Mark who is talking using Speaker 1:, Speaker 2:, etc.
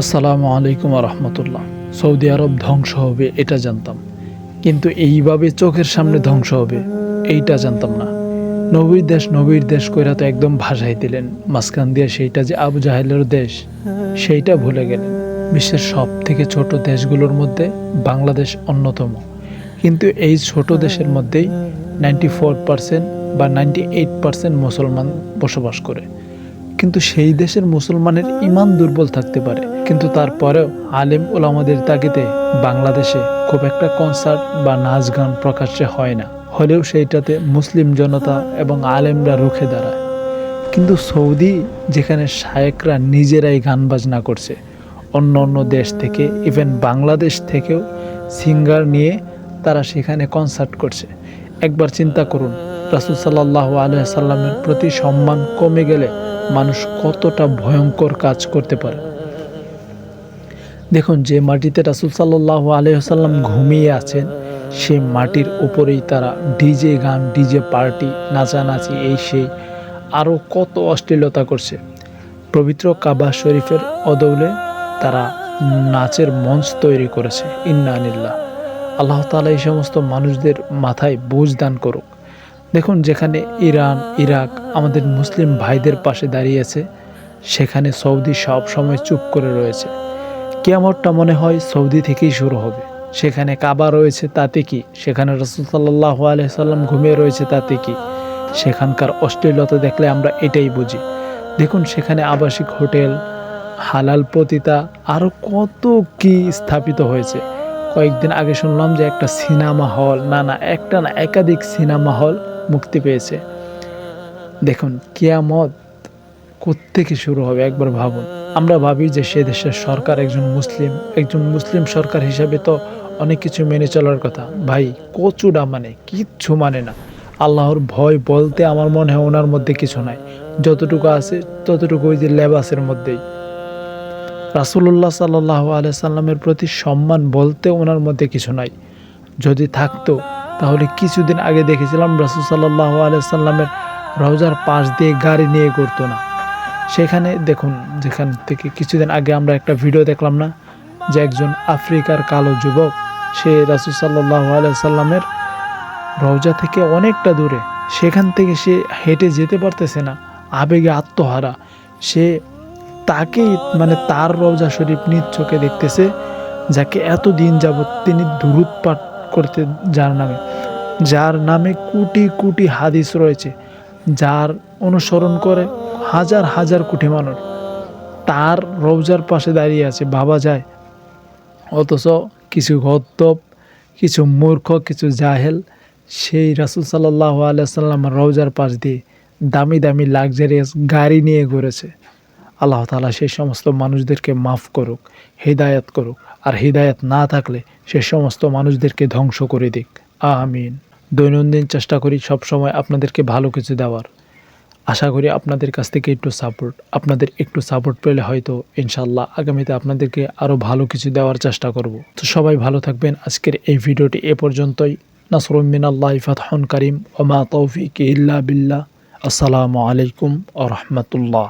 Speaker 1: আসসালামু আলাইকুম রহমতুল্লাহ। সৌদি আরব ধ্বংস হবে, এটা জানতাম। কিন্তু এইভাবে চোখের সামনে ধ্বংস হবে, এইটা জানতাম না। নবীর দেশ নবীর দেশ কইরা তো একদম ভাসাই দিলেন। মাঝখান দিয়ে সেইটা যে আবু জাহেলের দেশ, সেইটা ভুলে গেলেন। বিশ্বের সব থেকে ছোট দেশগুলোর মধ্যে বাংলাদেশ অন্যতম। কিন্তু এই ছোট দেশের মধ্যেই নাইনটি ফোর পার্সেন্ট বা নাইনটি এইট পার্সেন্ট মুসলমান বসবাস করে। কিন্তু সেই দেশের মুসলমানের ইমান দুর্বল থাকতে পারে। কিন্তু তারপরেও আলেম ওলামাদের তাগিদে বাংলাদেশে খুব একটা কনসার্ট বা নাচ গান প্রকাশ্যে হয় না। হলেও সেইটাতে মুসলিম জনতা এবং আলেমরা রুখে দাঁড়ায়। কিন্তু সৌদি, যেখানে শায়েকরা নিজেরাই গান বাজনা করছে, অন্য অন্য দেশ থেকে ইভেন বাংলাদেশ থেকেও সিঙ্গার নিয়ে তারা সেখানে কনসার্ট করছে। একবার চিন্তা করুন, রাসুল সাল্লাহ আলহামের প্রতি সম্মান কমে গেলে মানুষ কতটা ভয়ঙ্কর কাজ করতে পারে। দেখুন, যে মাটিতে রাসুল সাল্লাহ আলহাম ঘুমিয়ে আছেন, সেই মাটির উপরেই তারা ডিজে গান, ডিজে পার্টি, নাচানাচি, এই সেই আরও কত অশ্লীলতা করছে। পবিত্র কাবা শরীফের অদৌলে তারা নাচের মঞ্চ তৈরি করেছে ইন্নানিল্লাহ আল্লাহ তালা এই সমস্ত মানুষদের মাথায় বোঝ দান করুক। দেখুন, যেখানে ইরান, ইরাক আমাদের মুসলিম ভাইদের পাশে দাঁড়িয়েছে, সেখানে সৌদি সব সময় চুপ করে রয়েছে। কেমনটা মনে হয় সৌদি থেকেই শুরু হবে। সেখানে কাবা রয়েছে, তাতে কি? সেখানে রসুল সাল্লাহ আলহাম ঘুমিয়ে রয়েছে, তাতে কি? সেখানকার অশ্লীলতা দেখলে আমরা এটাই বুঝি। দেখুন, সেখানে আবাসিক হোটেল, হালাল পতিতা আরও কত কি স্থাপিত হয়েছে। কয়েকদিন আগে শুনলাম যে একটা সিনেমা হল, না না, একটা না, একাধিক সিনেমা হল মুক্তি পেয়েছে। দেখুন, কেয়ামত কোত্থেকে শুরু হবে, একবার ভাবুন। আমরা ভাবি যে সে দেশের সরকার একজন মুসলিম। একজন মুসলিম সরকার হিসাবে তো অনেক কিছু মেনে চলার কথা। ভাই, কচুডা মানে কিচ্ছু মানে না। আল্লাহর ভয় বলতে আমার মনে হয় ওনার মধ্যে কিছু নাই। যতটুকু আছে, ততটুকু ওই যে লেবাসের মধ্যেই। রাসুল্লাহ সাল্লাহ আলাইসাল্লামের প্রতি সম্মান বলতে ওনার মধ্যে কিছু নাই। যদি থাকতো, তাহলে কিছুদিন আগে দেখেছিলাম রাসুল সাল্লাহ আলাইসাল্লামের রওজার পাশ দিয়ে গাড়ি নিয়ে করতো না। সেখানে দেখুন, যেখান থেকে কিছুদিন আগে আমরা একটা ভিডিও দেখলাম না, যে একজন আফ্রিকার কালো যুবক, সে রাসুল সাল্লাহ আলাইসাল্লামের রওজা থেকে অনেকটা দূরে, সেখান থেকে সে হেঁটে যেতে পারতেছে না, আবেগে আত্মহারা। সে তাকেই মানে তার রওজা শরীফ নিজ চোখে দেখতেছে, যাকে এত দিন যাবৎ তিনি দূরত পাঠ করতে যার নামে যার নামে কোটি কোটি হাদিস রয়েছে। যার অনুসরণ করে হাজার হাজার কোটি মানুষ তার রওজার পাশে দাঁড়িয়ে আছে বাবা যায়। অথচ কিছু গদ্দপ কিছু মূর্খ, কিছু জাহেল সেই রাসুল সাল্লাহ আলাইসাল্লাম রওজার পাশ দিয়ে দামি দামি লাক্সারিয়াস গাড়ি নিয়ে ঘুরেছে। আল্লাহ তালা সেই সমস্ত মানুষদেরকে মাফ করুক, হৃদায়ত করুক, আর হৃদায়ত না থাকলে সে সমস্ত মানুষদেরকে ধ্বংস করে দিক। আমিন। দৈনন্দিন চেষ্টা করি সব সময় আপনাদেরকে ভালো কিছু দেওয়ার। আশা করি আপনাদের কাছ থেকে একটু সাপোর্ট আপনাদের একটু সাপোর্ট পেলে হয়তো ইনশাল্লাহ আগামীতে আপনাদেরকে আরও ভালো কিছু দেওয়ার চেষ্টা করব। তো সবাই ভালো থাকবেন, আজকের এই ভিডিওটি এ পর্যন্তই। নাসরুমিন আল্লাহ ফাতহন করিম ওমা তৌফিক ইল্লা বিল্লাহ। আসসালামু আলাইকুম আ রহমতুল্লাহ।